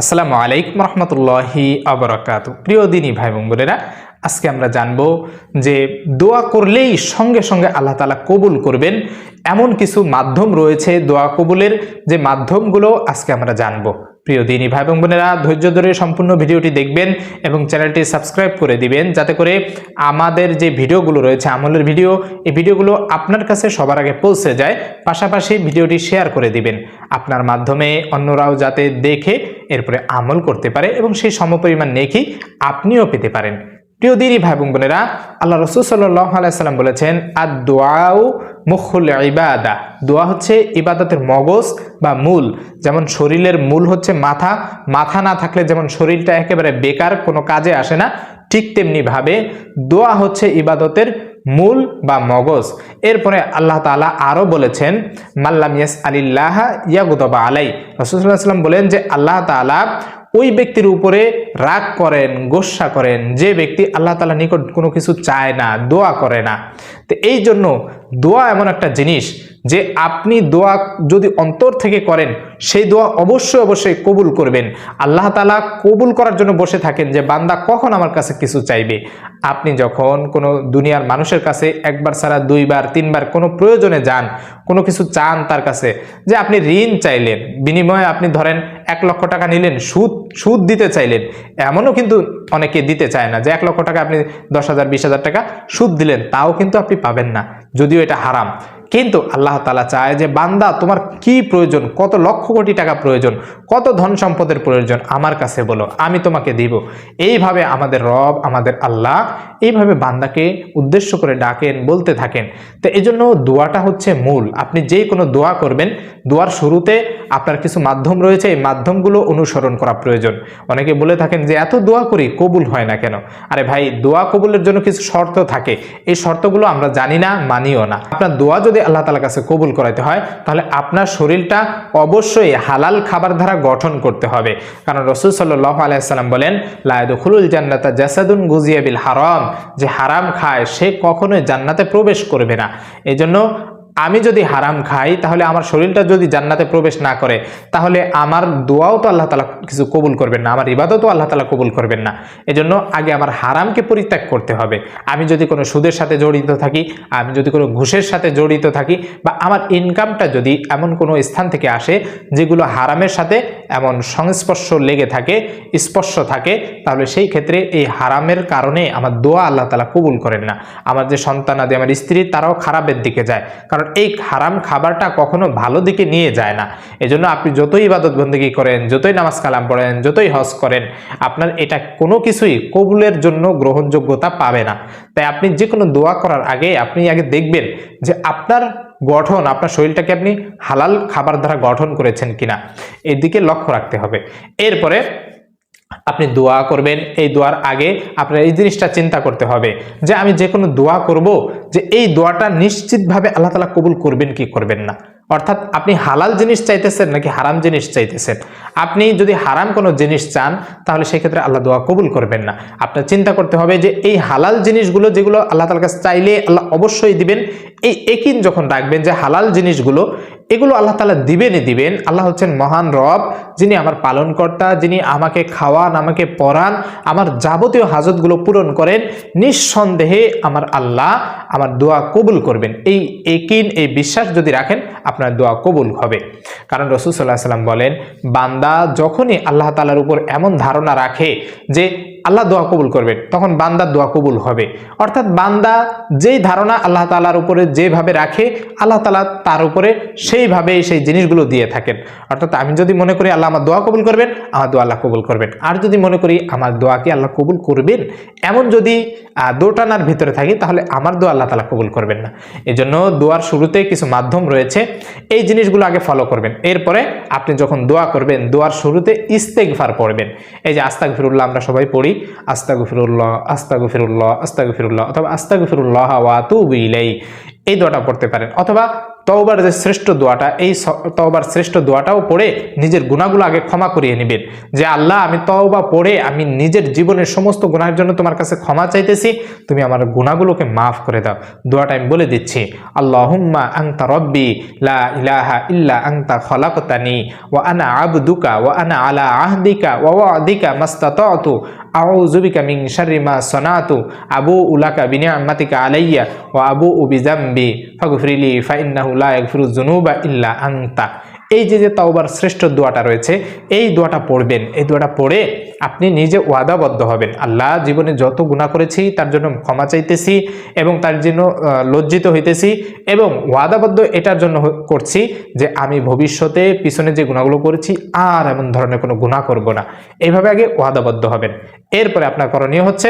আসসালামু আলাইকুম রহমতুল্লাহি আবরাকাত। প্রিয় দিনী ভাই বোন বোনেরা, আজকে আমরা জানব যে দোয়া করলেই সঙ্গে সঙ্গে আল্লাহ তালা কবুল করবেন এমন কিছু মাধ্যম রয়েছে দোয়া কবুলের, যে মাধ্যমগুলো আজকে আমরা জানব। প্রিয় দিনী ভাই বোন বোনেরা, ধৈর্য ধরে সম্পূর্ণ ভিডিওটি দেখবেন এবং চ্যানেলটি সাবস্ক্রাইব করে দিবেন যাতে করে আমাদের যে ভিডিওগুলো রয়েছে, আমলের ভিডিও, এই ভিডিওগুলো আপনার কাছে সবার আগে পৌঁছে যায়। পাশাপাশি ভিডিওটি শেয়ার করে দিবেন। আপনার মাধ্যমে অন্যরাও যাতে দেখে, এরপরে আমল করতে পারে এবং সেই সমপরিমাণ নেকি আপনিও পেতে পারেন। প্রিয় দিনী ভাই বোন বোনেরা, আল্লাহ রসুল সাল্লাহ আলাইসাল্লাম বলেছেন আর দোয়াও মুখুল ইবাদা। দোয়া হচ্ছে ইবাদতের মগজ বা মূল। যেমন শরীরের মূল হচ্ছে মাথা। মাথা না থাকলে যেমন শরীরটা একেবারে বেকার, কোনো কাজে আসে না, ঠিক তেমনি ভাবে দোয়া হচ্ছে ইবাদতের মূল বা মগজ। এরপরে আল্লাহ তাআলা আরও বলেছেন মাল্লাম ইয়াস আলিল্লাহ ইয়াগুদবা আলাই। রসুল্লাহ সাল্লাম বলেন যে, আল্লাহ তাআলা ওই ব্যক্তির উপরে রাগ করেন, গোসা করেন, যে ব্যক্তি আল্লাহ তালা নিকট কোনো কিছু চায় না, দোয়া করে না। তো এই জন্য দোয়া এমন একটা জিনিস যে আপনি দোয়া যদি অন্তর থেকে করেন, সেই দোয়া অবশ্যই অবশ্যই কবুল করবেন। আল্লাহ তালা কবুল করার জন্য বসে থাকেন যে, বান্দা কখন আমার কাছে কিছু চাইবে? আপনি যখন কোনো দুনিয়ার মানুষের কাছে একবার ছাড়া দুইবার, তিনবার কোনো প্রয়োজনে যান, কোনো কিছু চান তার কাছে, যে আপনি ঋণ চাইলেন, বিনিময়ে আপনি ধরেন এক লক্ষ টাকা নিলেন, সুদ সুদ দিতে চাইলেন, এমনও কিন্তু অনেকে দিতে চায় না যে, এক লক্ষ টাকা আপনি দশ হাজার, বিশ হাজার টাকা সুদ দিলেন, তাও কিন্তু আপনি পাবেন না। যদিও এটা হারাম। কিন্তু আল্লাহ তালা চায় যে, বান্দা, তোমার কি প্রয়োজন? কত লক্ষ কোটি টাকা প্রয়োজন? কত ধন সম্পদের প্রয়োজন? আমার কাছে বলো, আমি তোমাকে দিব। এইভাবে আমাদের রব, আমাদের আল্লাহ এইভাবে বান্দাকে উদ্দেশ্য করে ডাকেন, বলতে থাকেন। তো এই জন্য দোয়াটা হচ্ছে মূল। আপনি যেই কোনো দোয়া করবেন, দোয়ার শুরুতে আপনার কিছু মাধ্যম রয়েছে, এই মাধ্যমগুলো অনুসরণ করা প্রয়োজন। অনেকে বলে থাকেন যে, এত দোয়া করি, কবুল হয় না কেন? আরে ভাই, দোয়া কবুলের জন্য কিছু শর্ত থাকে। এই শর্তগুলো আমরা জানি না মানিও না। আপনার দোয়া যদি আল্লাহ তালার কাছে কবুল করাইতে হয়, তাহলে আপনার শরীরটা অবশ্যই হালাল খাবার দ্বারা গঠন করতে হবে। কারণ রসুল সাল্লাহ আলাইসাল্লাম বলেন লায়দুল জান্নাতা জাসাদুন গুজিয়াবিল হারাম। যে হারাম খায়, সে কখনোই জান্নাতে প্রবেশ করবে না। এজন্য জন্য আমি যদি হারাম খাই, তাহলে আমার শরীরটা যদি জান্নাতে প্রবেশ না করে, তাহলে আমার দোয়াও তো আল্লাহ তালা কিছু কবুল করবেন না, আমার ইবাদতও আল্লাহ তালা কবুল করবেন না। এজন্য আগে আমার হারামকে পরিত্যাগ করতে হবে। আমি যদি কোনো সুদের সাথে জড়িত থাকি, আমি যদি কোনো ঘুষের সাথে জড়িত থাকি, বা আমার ইনকামটা যদি এমন কোনো স্থান থেকে আসে, যেগুলো হারামের সাথে এমন সংস্পর্শ লেগে থাকে, স্পর্শ থাকে, তাহলে সেই ক্ষেত্রে এই হারামের কারণে আমার দোয়া আল্লাহ তালা কবুল করেন না। আমার যে সন্তান আদি আমার স্ত্রী, তারাও খারাপের দিকে যায়। কারণ এই হারাম খাবারটা কখনো ভালো দিকে নিয়ে যায় না। এজন্য আপনি যতই ইবাদত বন্দী করেন, যতই নামাজ কালাম পড়েন, যতই হজ করেন, আপনার এটা কোনো কিছুই কবুলের জন্য গ্রহণযোগ্যতা পাবে না। তাই আপনি যে কোনো দোয়া করার আগে আপনি আগে দেখবেন যে আপনার গঠন, আপনার শরীরটাকে আপনি হালাল খাবার দ্বারা গঠন করেছেন কিনা। এর দিকে লক্ষ্য রাখতে হবে। এরপরে আপনি দোয়া করবেন, এই দোয়ার আগে আপনার এই জিনিসটা চিন্তা করতে হবে যে আমি যে কোনো দোয়া করব, যে এই দোয়াটা নিশ্চিতভাবে আল্লাহ তালা কবুল করবেন কি করবেন না। অর্থাৎ আপনি হালাল জিনিস চাইতেছেন নাকি হারাম জিনিস চাইতেছেন? আপনি যদি হারাম কোনো জিনিস চান, তাহলে সেক্ষেত্রে আল্লাহ দোয়া কবুল করবেন না। আপনার চিন্তা করতে হবে যে এই হালাল জিনিসগুলো যেগুলো আল্লাহ তালার কাছে চাইলে আল্লাহ অবশ্যই দিবেন, এই একিন যখন রাখবেন যে হালাল জিনিসগুলো এগুলো আল্লাহ তালা দিবেনই দিবেন। আল্লাহ হচ্ছেন মহান রব, যিনি আমার পালনকর্তা, যিনি আমাকে খাওয়ান, আমাকে পড়ান, আমার যাবতীয় হাজতগুলো পূরণ করেন। নিঃসন্দেহে আমার আল্লাহ আমার দোয়া কবুল করবেন। এই একিন এই বিশ্বাস যদি রাখেন, আপনার দোয়া কবুল হবে। কারণ রসুল সাল্লাহ সাল্লাম বলেন, বান্দা যখনই আল্লাহ তালার উপর এমন ধারণা রাখে যে আল্লাহ দোয়া কবুল করবেন তখন বান্দার দোয়া কবুল হবে। অর্থাৎ বান্দা যেই ধারণা আল্লাহ তালার উপরে যেভাবে রাখে, আল্লাহ তালা তার উপরে সেইভাবে সেই জিনিসগুলো দিয়ে থাকেন। অর্থাৎ আমি যদি মনে করি আল্লাহ আমার দোয়া কবুল করবেন, আমার দোয়া আল্লাহ কবুল করবেন। আর যদি মনে করি আমার দোয়াকে আল্লাহ কবুল করবেন? এমন যদি দোটানার ভিতরে থাকি, তাহলে আমার দোয়া আল্লাহ তালা কবুল করবেন না। এই জন্য দোয়ার শুরুতে কিছু মাধ্যম রয়েছে, এই জিনিসগুলো আগে ফলো করবেন। এরপরে আপনি যখন দোয়া করবেন, দোয়ার শুরুতে ইস্তেকফার পড়বেন। এই যে আস্তাক ফিরুল্লাহ আমরা সবাই পড়ি আস্তাগু ফিরুল্লাহ আস্তাগু ফিরুল্লাহ আস্তাগু ফিরুল্লাহ অথবা আস্তাগু ফিরুল্লাহ ওয়া তুবু ইলাই এই দোয়াটা পড়তে পারেন। অথবা তওবার যে শ্রেষ্ঠ দোয়াটা, এই তওবার শ্রেষ্ঠ দোয়াটাও পড়ে নিজের গুণাগুলো আগে ক্ষমা করিয়ে নেবেন। যে আল্লাহ, আমি তওবা পড়ে আমি নিজের জীবনের সমস্ত গুণার জন্য তোমার কাছে ক্ষমা চাইতেছি, তুমি আমার গুণাগুলোকে মাফ করে দাও। দোয়াটা আমি বলে দিচ্ছি, আল্লাহুম্মা আংতা রব্বি লা ইলাহা ইল্লা আংতা খলাকতানি, ওয়া আনা আবদুকা, ওয়া আনা আলা আহদিকা, ওয়া ওয়াদিকা মাস্তাতাতু আউযু বিকা মিন শাররি মা সানাতু আবু উলাকা বিনিআমাতিকা আলাইয়া, ওয়া আবু বিযামবি। ফাগফিরলি ফা ইন্নাহু লা ইয়াগফিরু ইল্লা আনতা। এই যে যে তাওবার শ্রেষ্ঠ দোয়াটা রয়েছে, এই দোয়াটা পড়বেন। এই দোয়াটা পড়ে আপনি নিজে ওয়াদাবদ্ধ হবেন। আল্লাহ জীবনে যত গুণা করেছি, তার জন্য ক্ষমা চাইতেছি এবং তার জন্য লজ্জিত হইতেছি এবং ওয়াদাবদ্ধ এটার জন্য করছি যে আমি ভবিষ্যতে পিছনে যে গুণাগুলো করেছি, আর এমন ধরনের কোনো গুণা করব না। এইভাবে আগে ওয়াদাবদ্ধ হবেন। এরপরে আপনার করণীয় হচ্ছে,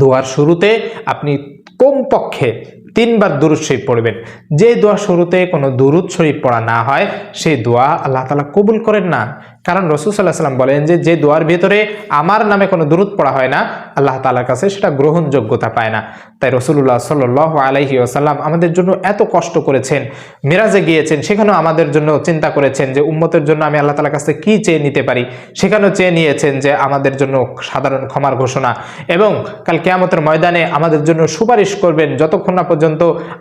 দোয়ার শুরুতে আপনি কমপক্ষে তিনবার দুরুদ শরীফ পড়বেন। যে দোয়া শুরুতে কোনো দুরুদ শরীফ পড়া না হয়, সেই দোয়া আল্লাহ তালা কবুল করেন না। কারণ রসুল সাল্লাহ সাল্লাম বলেন যে যে দোয়ার ভিতরে আমার নামে কোনো দুরুদ পড়া হয় না, আল্লাহ তালার কাছে সেটা গ্রহণযোগ্যতা পায় না। তাই রসুল্লাহ সাল্ল আলাইহি আসাল্লাম আমাদের জন্য এত কষ্ট করেছেন, মিরাজে গিয়েছেন, সেখানেও আমাদের জন্য চিন্তা করেছেন যে, উম্মতের জন্য আমি আল্লাহ তালার কাছে কি চেয়ে নিতে পারি? সেখানেও চেয়ে নিয়েছেন যে, আমাদের জন্য সাধারণ ক্ষমার ঘোষণা। এবং কাল কেয়ামতের ময়দানে আমাদের জন্য সুপারিশ করবেন, যতক্ষণ না পর্যন্ত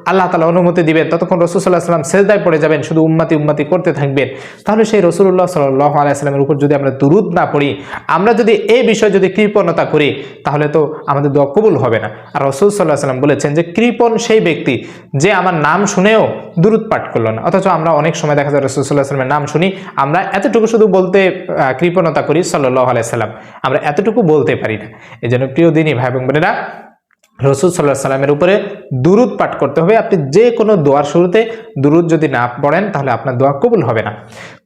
আল্লাহ তালা অনুমতি দিবেন, ততক্ষণ রসুল্লাহ সাল্লাম সেজদায় পড়ে যাবেন, শুধু উম্মাতি উম্মাতি করতে থাকবেন। তাহলে সেই রসুল্লাহ সাল্লাহ আলাইস্লামের উপর যদি আমরা দুরুদ না পড়ি, আমরা যদি এই বিষয়ে যদি কৃপণতা করি, তাহলে তো আমাদের দোয়া কবুল হবে না। আর রসুল সাল্লাহ সাল্লাম বলেছেন যে, কৃপণ সেই ব্যক্তি যে আমার নাম শুনেও দুরুদ পাঠ করল না। অথচ আমরা অনেক সময় দেখা যায় রসুল সাল্লাহ সাল্লামের নাম শুনি, আমরা এতটুকু শুধু বলতে কৃপণতা করি সাল্লাহ আলাইসাল্লাম আমরা এতটুকু বলতে পারি না। এই জন্য প্রিয় দিনই ভাই বোনেরা রসুল সাল্লাহ সাল্লামের উপরে দুরুদ পাঠ করতে হবে। আপনি যে কোনো দোয়ার শুরুতে দুরুদ যদি না পড়েন, তাহলে আপনার দোয়া কবুল হবে না।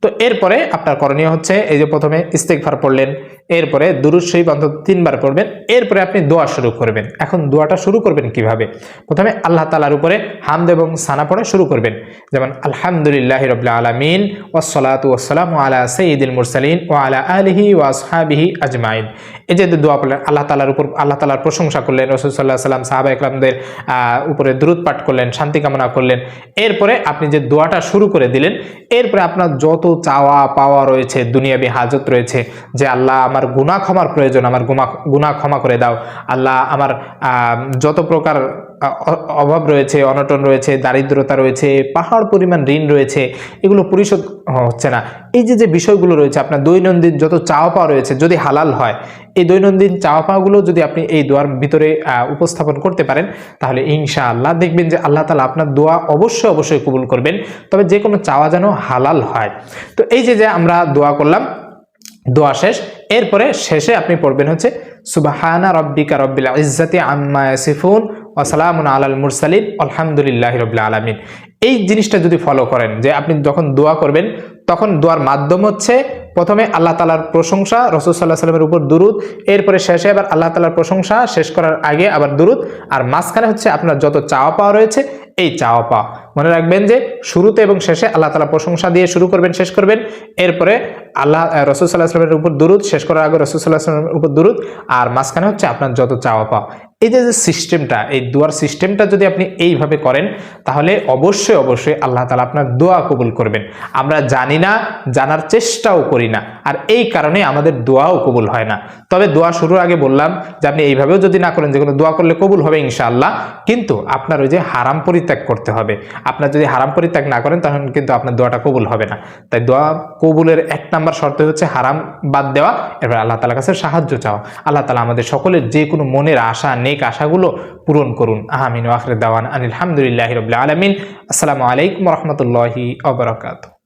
তো এরপরে আপনার করণীয় হচ্ছে, এই যে প্রথমে ইস্তেকফার পড়লেন, এরপরে দুরুদ শরীফ অন্তত তিনবার পড়বেন, এরপরে আপনি দোয়া শুরু করবেন। এখন দোয়াটা শুরু করবেন কীভাবে? প্রথমে আল্লাহ তালার উপরে হামদ এবং সানা পড়া শুরু করবেন। যেমন, আলহামদুলিল্লাহ রবিল্লা আলমিন ওসলাত ওসালাম আলা সঈদুল মুরসালিন ও আলা আলহি ও আসহাবিহি আজমাইন। এই যে দোয়া পড়লেন, আল্লাহ তালার উপর, আল্লাহ তালার প্রশংসা করলেন রসুল সাল্লাহ সাল্লাম সাহাবা ইকলামদের উপরে দ্রুত পাঠ করলেন, শান্তি কামনা করলেন। এরপরে আপনি যে দোয়াটা শুরু করে দিলেন, এরপরে আপনার যত চাওয়া পাওয়া রয়েছে, দুনিয়াবি হাজত রয়েছে, যে আল্লাহ আমার গুণা ক্ষমার প্রয়োজন, আমার গুমা গুণা ক্ষমা করে দাও, আল্লাহ আমার যত প্রকার অভাব রয়েছে, অনটন রয়েছে, দারিদ্রতা রয়েছে, পাহাড় পরিমাণ ঋণ রয়েছে, এগুলো পরিশোধ হচ্ছে না। এই যে যে বিষয়গুলো রয়েছে, আপনার দৈনন্দিন যত চাওয়া পাওয়া রয়েছে, যদি হালাল হয়, এই দৈনন্দিন চাওয়া পাওয়াগুলো যদি আপনি এই দোয়ার ভিতরে উপস্থাপন করতে পারেন, তাহলে ইনশাআল্লাহ দেখবেন যে আল্লাহ তালা আপনার দোয়া অবশ্যই অবশ্যই কবুল করবেন। তবে যে কোনো চাওয়া যেন হালাল হয়। তো এই যে যে আমরা দোয়া করলাম, দোয়া শেষ। এরপরে শেষে আপনি পড়বেন হচ্ছে, সুবাহানা রব্বিকা রব্বিল ইজ্জাতি আম্মা ইয়াসিফুন ওয়া সালামুন আলাল মুরসালিন, আলহামদুলিল্লাহি রবিল আলামিন। এই জিনিসটা যদি ফলো করেন, যে আপনি যখন দোয়া করবেন, তখন দোয়ার মাধ্যম হচ্ছে প্রথমে আল্লাহ তালার প্রশংসা, রসুল সাল্লাহ সাল্লামের উপর দুরুদ, এরপরে শেষে আবার আল্লাহ তালার প্রশংসা, শেষ করার আগে আবার দুরুদ, আর মাঝখানে হচ্ছে আপনার যত চাওয়া পাওয়া রয়েছে, এই চাওয়া পাওয়া। মনে রাখবেন যে শুরুতে এবং শেষে আল্লাহ তালা প্রশংসা দিয়ে শুরু করবেন, শেষ করবেন, এরপরে আল্লাহ রসুল সাল্লাহ সাল্লামের উপর দুরুদ, শেষ করার আগে রসুল সাল্লাহ সাল্লামের উপর দুরুদ, আর মাঝখানে হচ্ছে আপনার যত চাওয়া পাওয়া। এই যে যে সিস্টেমটা, এই দোয়ার সিস্টেমটা যদি আপনি এইভাবে করেন, তাহলে অবশ্যই অবশ্যই আল্লাহ তালা আপনার দোয়া কবুল করবেন। আমরা জানি না, জানার চেষ্টাও করি না। আর এই কারণে আমাদের দোয়াও কবুল হয় না। তবে দোয়া শুরুর আগে বললাম যে আপনি এইভাবেও যদি না করেন যে কোনো দোয়া করলে কবুল হবে ইনশাআল্লাহ। কিন্তু আপনার ওই যে হারাম পরিত্যাগ করতে হবে। আপনার যদি হারাম পরিত্যাগ না করেন তখন কিন্তু আপনার দোয়াটা কবুল হবে না। তাই দোয়া কবুলের এক নাম্বার শর্ত হচ্ছে হারাম বাদ দেওয়া। এবার আল্লাহ তালার কাছে সাহায্য চাওয়া। আল্লাহ তালা আমাদের সকলের যে কোনো মনের আশা, নেক আশাগুলো পূরণ করুন। আহমিন ওয়াখরে দাওয়ান আনিল হামদুলিল্লাহ রবিল্লা আলমিন। আসসালামু আলাইকুম রহমতুল্লাহি আবরকাত